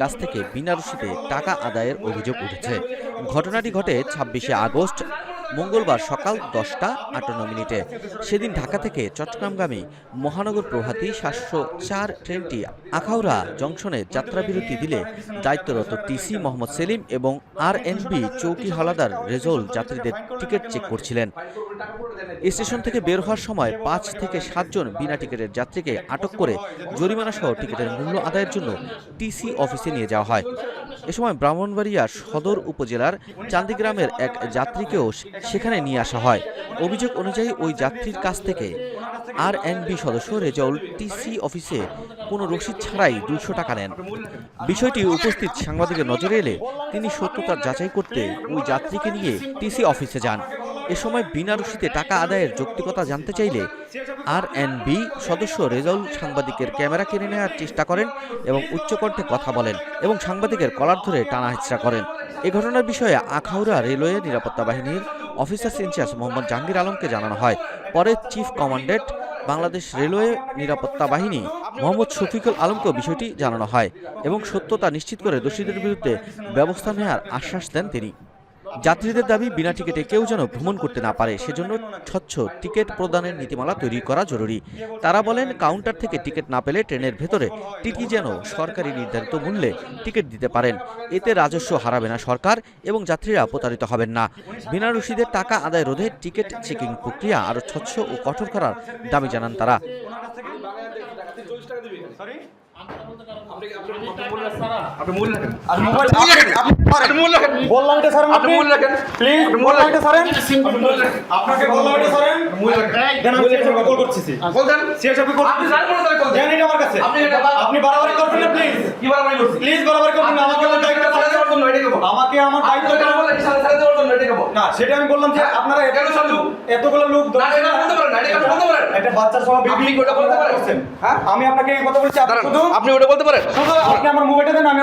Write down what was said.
কাছ থেকে বিনা রশিদে টাকা আদায়ের অভিযোগ উঠেছে ঘটনাটি ঘটে ছাব্বিশে আগস্ট মঙ্গলবার সকাল দশটা আটান্ন মিনিটে। সেদিন ঢাকা থেকে চট্টগ্রামগামী মহানগর প্রভাতী সাতশো চার ট্রেনটি আখাউড়া জংশনে যাত্রাবিরতি দিলে দায়িত্বরত টিসি মোহাম্মদ সেলিম এবং আর চৌকি হালাদার রেজল যাত্রীদের টিকিট চেক করছিলেন। স্টেশন থেকে বের হওয়ার সময় পাঁচ থেকে সাতজন বিনা টিকিটের যাত্রীকে আটক করে জরিমানা সহ টিকিটের মূল্য আদায়ের জন্য টিসি অফিসে নিয়ে যাওয়া হয়। এ সময় ব্রাহ্মণবাড়িয়া সদর উপজেলার চান্দিগ্রামের এক যাত্রীকেও সেখানে নিয়ে আসা হয়। অভিযোগ অনুযায়ী ওই যাত্রীর কাছ থেকে আর সদস্য রেজাউল টিসি অফিসে কোনো রসিদ ছাড়াই দুশো টাকা নেন। বিষয়টি উপস্থিত সাংবাদিকের নজরে এলে তিনি সত্যতা যাচাই করতে ওই যাত্রীকে নিয়ে টিসি অফিসে যান। এ সময় বিনা রসিদে টাকা আদায়ের যৌক্তিকতা জানতে চাইলে আর বি সদস্য রেজাউল সাংবাদিকের ক্যামেরা কিনে নেওয়ার চেষ্টা করেন এবং উচ্চকণ্ঠে কথা বলেন এবং সাংবাদিকের কলার ধরে টানা হেঁচড়া করেন। এ ঘটনার বিষয়ে আখাউড়া রেলওয়ে নিরাপত্তা বাহিনীর অফিসার ইনচার্জ মোহাম্মদ জাহাঙ্গীর আলমকে জানানো হয়। পরে চিফ কমান্ডেন্ট বাংলাদেশ রেলওয়ে নিরাপত্তা বাহিনী মোহাম্মদ শফিকুল আলমকেও বিষয়টি জানানো হয় এবং সত্যতা নিশ্চিত করে দোষীদের বিরুদ্ধে ব্যবস্থা নেওয়ার আশ্বাস দেন তিনি। যাত্রীদের দাবি, বিনা টিকিটে কেউ যেন ভ্রমণ করতে না পারে, সেজন্য স্বচ্ছ টিকিট প্রদানের নীতিমালা তৈরি করা জরুরি। তারা বলেন, কাউন্টার থেকে টিকিট না পেলে ট্রেনের ভেতরে টিটি যেন সরকারি নির্ধারিত মূল্যে টিকিট দিতে পারেন। এতে রাজস্ব হারাবে না সরকার এবং যাত্রীরা প্রতারিত হবেন না। বিনা রসিদের টাকা আদায় রোধে টিকিট চেকিং প্রক্রিয়া আরও স্বচ্ছ ও কঠোর করার দাবি জানান তারা। আপনি করবেন প্লিজ কি? প্লিজ আমাকে আমার দায়িত্ব। আমাকে আমার? না সেটা আমি বললাম যে আপনারা এত কেন এতগুলো লোক না, এটা বলতে পারেন না, এটা কেন বলতে পারেন? একটা বাচ্চার সহ আপনি ওটা বলতে পারেন? হ্যাঁ? আমি আপনাকে এই কথা বলছি আপনি শুধু আপনি ওটা বলতে পারেন শুধু আপনি আমার মোবাইলটা দেন আমি